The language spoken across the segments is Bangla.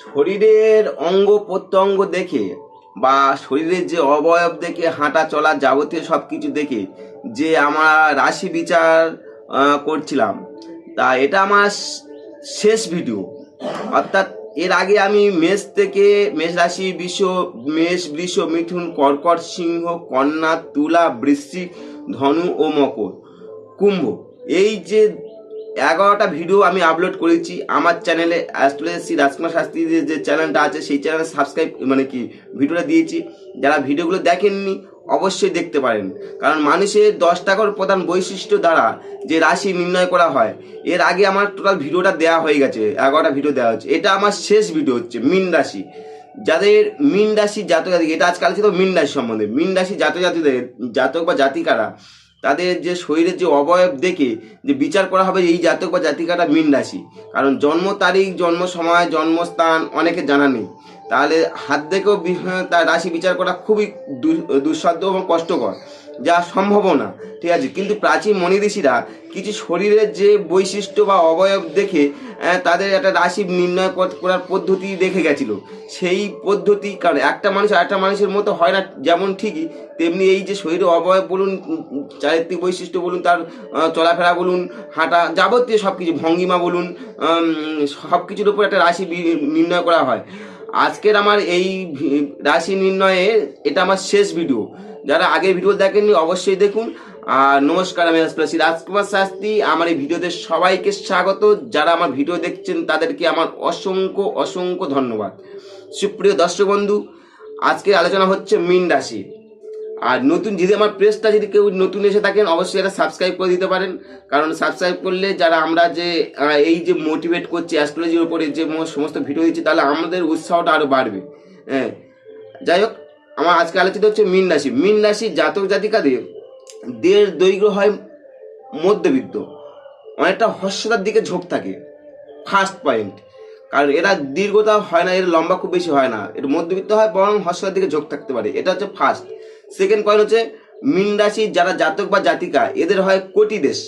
শরীরের অঙ্গ প্রত্যঙ্গ দেখে বা শরীরের যে অবয়ব দেখে, হাঁটা চলা যাবতীয় সব কিছু দেখে যে আমার রাশি বিচার করছিলাম। তা এটা আমার শেষ ভিডিও। অর্থাৎ এর আগে আমি মেষ থেকে মেষ রাশি বৃষ মেষ, বৃষ, মিথুন, কর্কট, সিংহ, কন্যা, তুলা, বৃশ্চিক, ধনু ও মকর, কুম্ভ। এই যে এগারোটা ভিডিও আমি আপলোড করেছি। আমার চ্যানেলে অ্যাস্ট্রোলজি রাজকুমার শাস্ত্রীর যে- চ্যানেলটা আছে, সেই চ্যানেলে সাবস্ক্রাইব মানে কি ভিডিওটা দিয়েছি। যারা ভিডিওগুলো দেখেননি, অবশ্যই দেখতে পারেন। কারণ মানুষের দশ টাকার প্রধান বৈশিষ্ট্য দ্বারা যে রাশি নির্ণয় করা হয়, এর আগে আমার টোটাল ভিডিওটা দেওয়া হয়ে গেছে, এগারোটা ভিডিও দেওয়া হচ্ছে এটা আমার শেষ ভিডিও হচ্ছে, মিন রাশি। যাদের মিন রাশি জাতিক এটা আজকাল ছিল মিন রাশি সম্বন্ধে, মিন রাশি জাতক জাতিদের, জাতক বা জাতিকারা তাদের যে শরীরের যে অবয়ব দেখে যে বিচার করা হবে এই জাতক বা জাতিকাটা মিন রাশি। কারণ জন্ম তারিখ, জন্ম সময়, জন্মস্থান অনেকে জানা নেই। তাহলে হাত দেখেও তার রাশি বিচার করা খুবই দুঃসাধ্য এবং কষ্টকর। যা সম্ভব না, ঠিক আছে? কিন্তু প্রাচীন মনি ঋষিরা কিছু শরীরের যে বৈশিষ্ট্য বা অবয়ব দেখে তাদের একটা রাশি নির্ণয় কর- করার পদ্ধতি দেখে গেছিল। সেই পদ্ধতি কারণ একটা মানুষ আরেকটা মানুষের মতো হয় না যেমন ঠিকই, তেমনি এই যে শরীরের অবয়ব বলুন, চারিত্রিক বৈশিষ্ট্য বলুন, তার চলাফেরা বলুন, হাঁটা যাবতীয় সব কিছু ভঙ্গিমা বলুন সব কিছুর উপর একটা রাশি নির্ণয় করা হয়। আজকের আমার এই রাশি নির্ণয়ে এটা আমার শেষ ভিডিও যারা আগে ভিডিও দেখেননি, অবশ্যই দেখুন। আর নমস্কার, আমি আসপ্লাসী রাজকুমার শাস্ত্রী। আমার এই ভিডিওতে সবাইকে স্বাগত। যারা আমার ভিডিও দেখছেন, তাদেরকে আমার অসংখ্য অসংখ্য ধন্যবাদ। সুপ্রিয় দর্শক বন্ধু, আজকে আলোচনা হচ্ছে মিন রাশি। আর নতুন, যদি আমার প্রেসটা যদি কেউ নতুন এসে থাকেন, অবশ্যই এটা সাবস্ক্রাইব করে দিতে পারেন। কারণ সাবস্ক্রাইব করলে যারা আমরা যে এই যে মোটিভেট করছি অ্যাস্ট্রোলজির উপরে যে সমস্ত ভিডিও দিচ্ছি, তাহলে আমাদের উৎসাহটা আরও বাড়বে। হ্যাঁ যাই হোক আমার আজকে আলোচিত হচ্ছে মিন রাশি। মিন রাশি জাতক জাতিকাদের দেড় দৈর্ঘ্য হয় মধ্যবিত্ত। অনেকটা হর্ষতার দিকে ঝোঁক থাকে। ফার্স্ট পয়েন্ট কারণ এরা দীর্ঘতা হয় না, এর লম্বা খুব বেশি হয় না। এর মধ্যবিত্ত হয় বরং হর্ষতার দিকে ঝোঁক থাকতে পারে। এটা হচ্ছে ফার্স্ট সেকেন্ড পয়েন্ট হচ্ছে মিন রাশি যারা জাতক বা জাতিকা, এদের হয় কোটি দেশ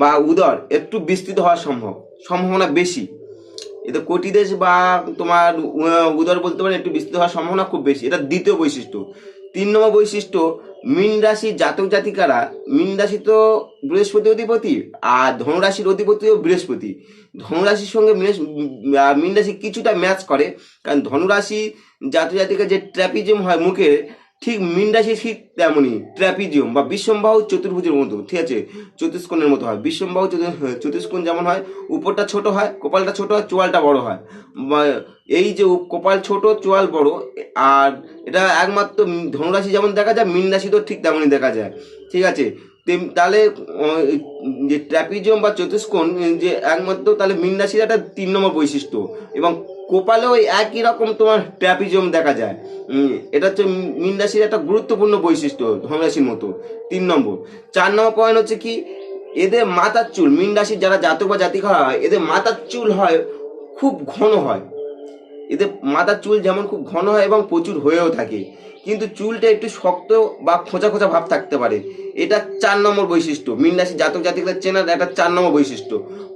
বা উদর। একটু বিস্তৃত হওয়া সম্ভব। সম্ভাবনা বেশি। এতে কোটি দেশ বা তোমার উদর বলতে পারেন একটু বিস্তৃত হওয়ার সম্ভাবনা খুব বেশি। এটা দ্বিতীয় বৈশিষ্ট্য। তিন নম্বর বৈশিষ্ট্য, মিন রাশি জাতক জাতিকারা, মিন রাশি তো বৃহস্পতি অধিপতি, আর ধনুরাশির অধিপতিও বৃহস্পতি। ধনুরাশির সঙ্গে মিন রাশি কিছুটা ম্যাচ করে, কারণ ধনুরাশি জাতক জাতিকা যে ট্র্যাপিজম হয় মুখে ঠিক মিন রাশি ঠিক তেমনই ট্র্যাপিজিয়াম বা বিষমবাহু চতুর্ভুজের মতো, ঠিক আছে? চতুষ্কোণের মতো হয়। বিষমবাহু চতু- চতুষ্কোণ যেমন হয়, উপরটা ছোট হয়, কপালটা ছোট হয়, চোয়ালটা বড় হয়। এই যে কপাল ছোট, চোয়াল বড়, আর এটা একমাত্র ধনুরাশি যেমন দেখা যায় মিন রাশি তো ঠিক তেমনই দেখা যায়, ঠিক আছে? তাহলে যে ট্র্যাপিজিয়াম বা চতুষ্কোণ যে একমাত্র, তাহলে মিন রাশির একটা তিন নম্বর বৈশিষ্ট্য এবং কোপালেও ওই একই রকম তোমার ট্র্যাপিজিয়াম দেখা যায়। এটা হচ্ছে মিন রাশির একটা গুরুত্বপূর্ণ বৈশিষ্ট্য ধনুরাশির মতো, তিন নম্বর। চার নম্বর পয়েন্ট হচ্ছে কি, এদের মাথার চুল, মিন রাশির যারা জাতক বা জাতিকা হয়, এদের মাথার চুল হয়, খুব ঘন হয়। এদের মাথার চুল যেমন খুব ঘন হয় এবং প্রচুর হয়েও থাকে। কিন্তু চুলটা একটু শক্ত বা খোঁচা খোঁচা ভাব থাকতে পারে। এটা চার নম্বর বৈশিষ্ট্য। মিন রাশি জাতক জাতিকাদের চেনার একটা চার নম্বর বৈশিষ্ট্য।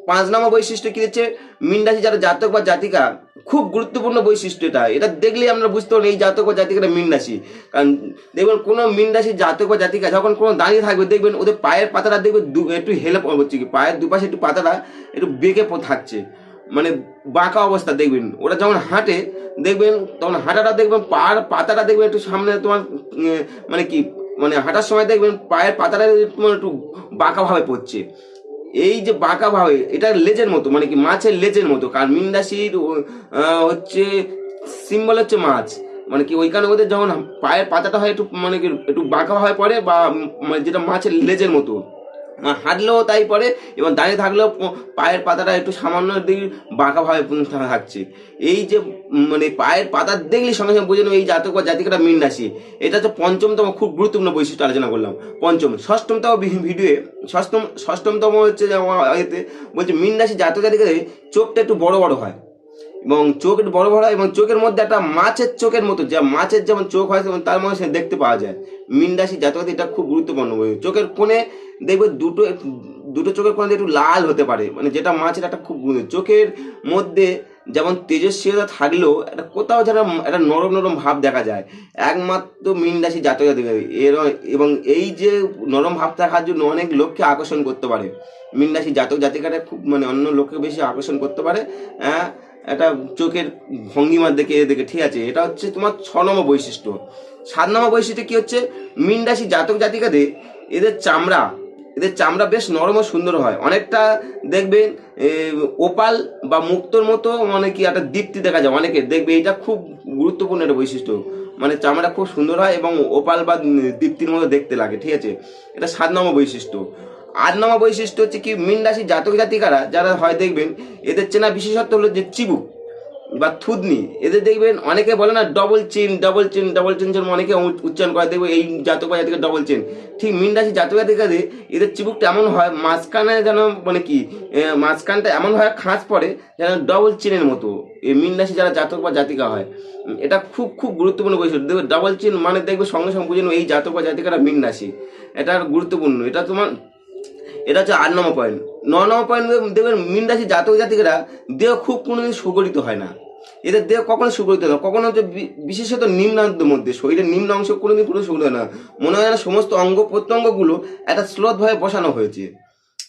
পাঁচ নম্বর বৈশিষ্ট্য কী হচ্ছে? মিন রাশি যারা জাতক বা জাতিকা, খুব গুরুত্বপূর্ণ বৈশিষ্ট্য এটা। এটা দেখলেই আমরা বুঝতে পারি এই জাতক বা জাতিকাটা মিন রাশি। কারণ দেখবেন কোনো মিন রাশি জাতক বা জাতিকা যখন কোনো দাঁড়িয়ে থাকবে, দেখবেন ওদের পায়ের পাতাটা দেখবে একটু হেলে হচ্ছে কি? পায়ের দুপাশে একটু পাতাটা একটু বেঁকে থাকছে। মানে বাঁকা অবস্থা দেখবেন। ওরা যখন হাঁটে, দেখবেন তখন হাঁটাটা দেখবেন পায়ের পাতাটা দেখবেন একটু সামনে তোমার মানে কি মানে হাঁটার সময় দেখবেন পায়ের পাতাটা তোমার একটু বাঁকাভাবে পড়ছে। এই যে বাঁকাভাবে এটা লেজের মতো মানে কি মাছের লেজের মতো। কারণ মিন রাশির হচ্ছে সিম্বল হচ্ছে মাছ। মানে কি ওইখানে ওদের যখন পায়ের পাতাটা হয় একটু মানে কি একটু বাঁকা হয়ে পড়ে বা মানে যেটা মাছের লেজের মতো। হাঁটলেও তাই পড়ে এবং দাঁড়িয়ে থাকলেও পায়ের পাতাটা একটু সামান্য দিক বাঁকাভাবে থাকছে। এই যে মানে পায়ের পাতা দেখলেই সঙ্গে সঙ্গে বোঝানো এই জাতক বা জাতিকাটা মিন রাশি। এটা হচ্ছে পঞ্চমতম খুব গুরুত্বপূর্ণ বৈশিষ্ট্য আলোচনা করলাম। পঞ্চম, ষষ্ঠমতম ভিডিওয়ে, ষষ্ঠম, ষষ্ঠমতম হচ্ছে এতে বলছে মিন রাশি জাতক জাতিকাদের চোখটা একটু বড় বড় হয় এবং চোখ একটু বড় বড় এবং চোখের মধ্যে একটা মাছের চোখের মতো, যা মাছের যেমন চোখ হয় তেমন তার মধ্যে দেখতে পাওয়া যায়। মিন রাশি জাতকদের এটা খুব গুরুত্বপূর্ণ। চোখের কোণে দেখবে দুটো দুটো চোখের কোণে একটু লাল হতে পারে। মানে যেটা মাছের একটা খুব চোখের মধ্যে যেমন তেজস্বীতা থাকলেও একটা কোথাও যেন একটা নরম নরম ভাব দেখা যায়। একমাত্র মীন রাশি জাতক। এর এবং এই যে নরম ভাব থাকার জন্য অনেক লোককে আকর্ষণ করতে পারে। মীন রাশি জাতক জাতিকাটা খুব মানে অন্য লোককে বেশি আকর্ষণ করতে পারে। একটা চোখের ভঙ্গিমার দেখে দেখে, ঠিক আছে। এটা হচ্ছে তোমার ছ নম্বর বৈশিষ্ট্য। সাত নম্বর বৈশিষ্ট্য কি হচ্ছে? মীন রাশি জাতক জাতিকাদের, এদের চামড়া এদের চামড়া বেশ নরম ও সুন্দর হয়। অনেকটা দেখবেন ওপাল বা মুক্তোর মতো মানে কি একটা দীপ্তি দেখা যায়। অনেকে দেখবে এটা খুব গুরুত্বপূর্ণ একটা বৈশিষ্ট্য। মানে চামড়া খুব সুন্দর হয় এবং ওপাল বা দীপ্তির মতো দেখতে লাগে, ঠিক আছে? এটা সাত নম্বর বৈশিষ্ট্য। আট নম্বর বৈশিষ্ট্য হচ্ছে কি, মীন রাশি জাতক জাতিকারা, যারা হয় দেখবেন, এদের চেনা বিশেষত্ব হলো যে চিবুক। বা থুদনি এদের দেখবেন অনেকে বলে না double chain double chain double chain যেন অনেকে উচ্চারণ করে, দেখবে এই জাতক বা জাতিকা ডবল চেন ঠিক মিন রাশি জাতক জাতিকাদের, এদের চিবুকটা এমন হয়, মাঝখানে যেন মানে কি মাঝখানটা এমন হয়, খাঁজ পড়ে, যেন ডবল চেনের মতো। এই মিন রাশি যারা জাতক বা জাতিকা হয়, এটা খুব খুব গুরুত্বপূর্ণ বৈশিষ্ট্য। দেখবে ডবল চেন মানে দেখবে সঙ্গে সঙ্গে বুঝে এই জাতক বা জাতিকারা মিন রাশি। এটা গুরুত্বপূর্ণ। এটা তোমার এটা হচ্ছে আট নম্বর পয়েন্ট ন নম্বর পয়েন্ট দেখবেন মিন রাশি জাতক জাতিকেরা দেহ খুব কোনোদিন সুগঠিত হয় না। এদের দেহ কখনো সুগঠিত হয় না। কখনো হচ্ছে বিশেষত নিম্নাঙ্গের মধ্যে। শরীরের নিম্ন অংশ কোনোদিন পুরো সুগঠিত হয় না। মনে হয় না সমস্ত অঙ্গ প্রত্যঙ্গগুলো একটা স্লোতভাবে বসানো হয়েছে।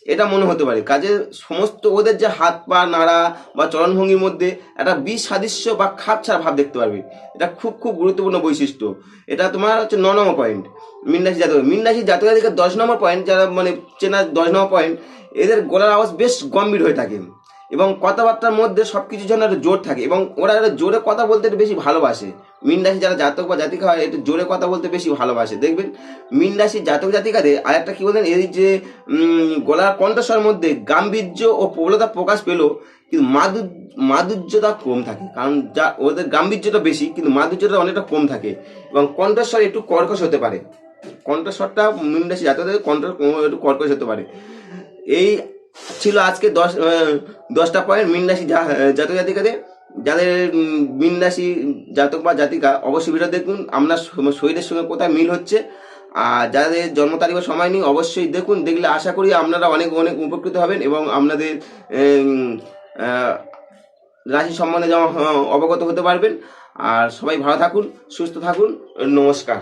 এটা মনে হতে পারে। কাজে সমস্ত ওদের যে হাত পা, নাড়া বা চরণভঙ্গির মধ্যে একটা বিসাদৃশ্য বা খাপ ছাড়া ভাব দেখতে পারবে। এটা খুব খুব গুরুত্বপূর্ণ বৈশিষ্ট্য। এটা তোমার হচ্ছে ন নম্বর পয়েন্ট মিনরাশি জাতক। মিনরাশি জাতক দিকে দশ নম্বর পয়েন্ট যারা মানে চেনা দশ নম্বর পয়েন্ট এদের গলার আওয়াজ বেশ গম্ভীর হয়ে থাকে। এবং কথাবার্তার মধ্যে সব কিছু যেন একটা জোর থাকে এবং ওরা একটা জোরে কথা বলতে একটু বেশি ভালোবাসে। মিন রাশি যারা জাতক বা জাতিকা হয়, একটু জোরে কথা বলতে বেশি ভালোবাসে, দেখবেন? মিন রাশি জাতক জাতিকাদের আর একটা কি বলেন এই যে গলার কণ্ঠস্বরের মধ্যে গাম্ভীর্য ও প্রবলতা প্রকাশ পেলেও কিন্তু মাধুর মাধুর্যতা কম থাকে। কারণ যা, ওদের গাম্ভীর্যটা বেশি, কিন্তু মাধুর্যটা অনেকটা কম থাকে এবং কণ্ঠস্বর একটু কর্কশ হতে পারে। কণ্ঠস্বরটা মিন রাশি জাতকদের কণ্ঠ, একটু কর্কশ হতে পারে। এই ছিল আজকে দশ দশটা পয়েন্ট মিন রাশি জাতক জাতিকাদের। যাদের মিন রাশি জাতক বা জাতিকা অবশ্যই ভিডিও দেখুন। আপনার শরীরের সঙ্গে কোথায় মিল হচ্ছে। আর যাদের জন্ম তারিখ সময় নেই অবশ্যই দেখুন দেখলে আশা করি আপনারা অনেক অনেক উপকৃত হবেন এবং আপনাদের রাশি সম্বন্ধে আহ, অবগত হতে পারবেন। আর সবাই ভালো থাকুন সুস্থ থাকুন। নমস্কার।